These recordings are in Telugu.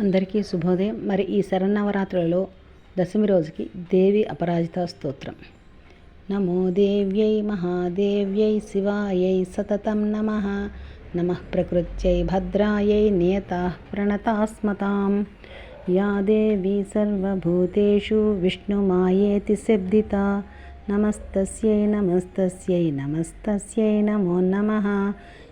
అందరికీ శుభోదయం. మరి ఈ శరన్నవరాత్రులలో దశమి రోజుకి దేవి అపరాజిత స్తోత్రం. నమో దేవ్యై మహాదేవ్యై శివాయై సతతం నమ. నమ ప్రకృత్యై భద్రాయై నియత ప్రణతాస్మతాం. యా దేవి సర్వభూతేషు విష్ణుమాయేతి శబ్దిత. నమస్తస్యై నమస్తస్యై నమస్తస్యై నమో నమ.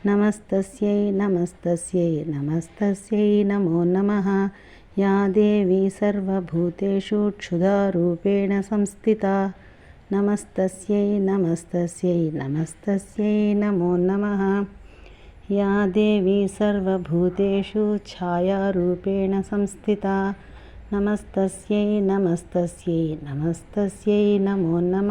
నమస్తస్యై నమస్తస్యై నమస్తస్యై నమో నమ యా దేవీ సర్వభూతేషు క్షుధారూపేణ సంస్థిత నమస్తస్యై నమస్తస్యై నమస్తస్యై నమో నమ యా దేవీ సర్వభూతేషు ఛాయారూపేణ సంస్థిత నమస్తస్యై నమస్తస్యై నమస్తస్యై నమో నమ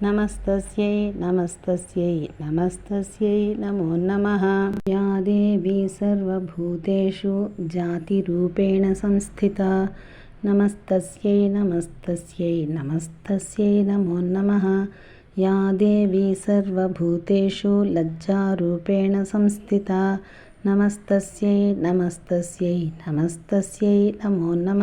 నమస్తస్యై నమస్తస్యై నమస్తస్యై నమో నమ యా దేవి సర్వభూతేషు జాతిరూపేణ సంస్థిత నమస్తస్యై నమస్తస్యై నమస్తస్యై నమో నమ యా దేవి సర్వభూతేషు లజ్జారూపేణ సంస్థిత నమస్తస్యై నమస్తస్యై నమస్తస్యై నమో నమ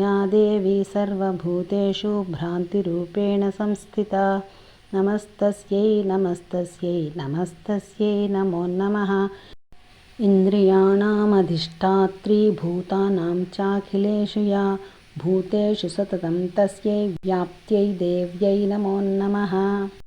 या देवी सर्वभूतेषु भ्रान्तिरूपेण संस्थिता। नमस्तस्यै नमस्तस्यै नमस्तस्यै नमो नमः। इन्द्रियाणामधिष्ठात्री भूतानां चाखिलेषु या भूतेषु सततं तस्यै व्याप्त्यै देव्यै नमो नमः